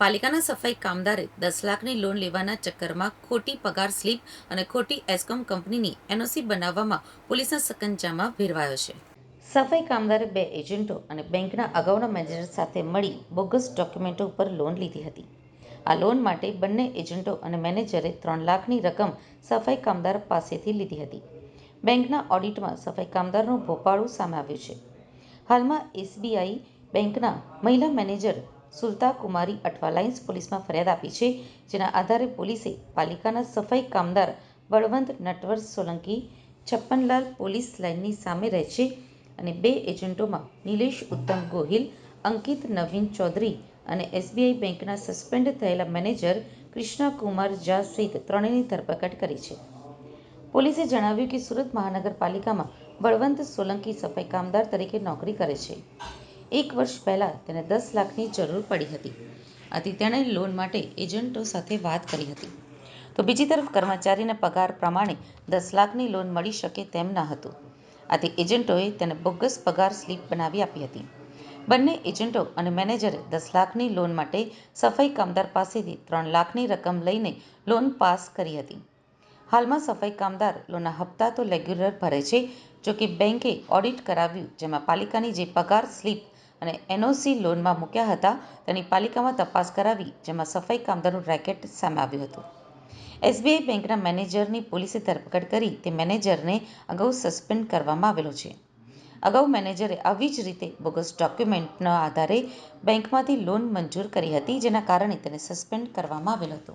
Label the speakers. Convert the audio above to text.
Speaker 1: પાલિકાના સફાઈ કામદારે દસ લાખની લોન લેવાના ચક્કરમાં ખોટી પગાર સ્લીપ અને ખોટી એસ્કોમ કંપનીની એનઓસી બનાવવામાં પોલીસના સકંજામાં ભેરવાયો છે. સફાઈ કામદારે બે એજન્ટો અને બેંકના અગાઉના મેનેજર સાથે મળી બોગસ ડોક્યુમેન્ટો ઉપર લોન લીધી હતી. આ લોન માટે બંને એજન્ટો અને મેનેજરે ત્રણ લાખની રકમ સફાઈ કામદાર પાસેથી લીધી હતી. બેંકના ઓડિટમાં સફાઈ કામદારનું ભોપાળું સામે આવ્યું છે. હાલમાં એસબીઆઈ બેંકના મહિલા મેનેજર સુલતા કુમારી અઠવાલાઇન્સ પોલીસમાં ફરિયાદ આપી છે, જેના આધારે પોલીસે પાલિકાના સફાઈ કામદાર બળવંત નટવર સોલંકી, છપ્પનલાલ પોલીસ લાઇનની સામે રહે છે અને બે એજન્ટોમાં નિલેશ ઉત્તમ ગોહિલ, અંકિત નવીન ચૌધરી અને એસબીઆઈ બેંકના સસ્પેન્ડ થયેલા મેનેજર ક્રિષ્ના કુમાર ઝા સહિત ત્રણેયની ધરપકડ કરી છે. પોલીસે જણાવ્યું કે સુરત મહાનગરપાલિકામાં બળવંત સોલંકી સફાઈ કામદાર તરીકે નોકરી કરે છે. એક વર્ષ પહેલાં તેને દસ લાખની જરૂર પડી હતી. આથી તેણે લોન માટે એજન્ટો સાથે વાત કરી હતી. તો બીજી તરફ કર્મચારીને પગાર પ્રમાણે દસ લાખની લોન મળી શકે તેમ ન હતું. આથી એજન્ટોએ તેને બોગસ પગાર સ્લીપ બનાવી આપી હતી. બંને એજન્ટો અને મેનેજરે દસ લાખની લોન માટે સફાઈ કામદાર પાસેથી ત્રણ લાખની રકમ લઈને લોન પાસ કરી હતી. હાલમાં સફાઈ કામદાર લોનના હપ્તા તો રેગ્યુલર ભરે છે, જોકે બેંકે ઓડિટ કરાવ્યું, જેમાં પાલિકાની જે પગાર સ્લીપ અને એનઓસી લોનમાં મૂક્યા હતા, તેની પાલિકામાં તપાસ કરાવી, જેમાં સફાઈ કામદારનું રેકેટ સામે આવ્યું હતું. એસબીઆઈ બેંકના મેનેજરની પોલીસે ધરપકડ કરી, તે મેનેજરને અગાઉ સસ્પેન્ડ કરવામાં આવેલો છે. અગાઉ મેનેજરે આવી જ રીતે બોગસ ડોક્યુમેન્ટના આધારે બેંકમાંથી લોન મંજૂર કરી હતી, જેના કારણે તેને સસ્પેન્ડ કરવામાં આવેલ હતો.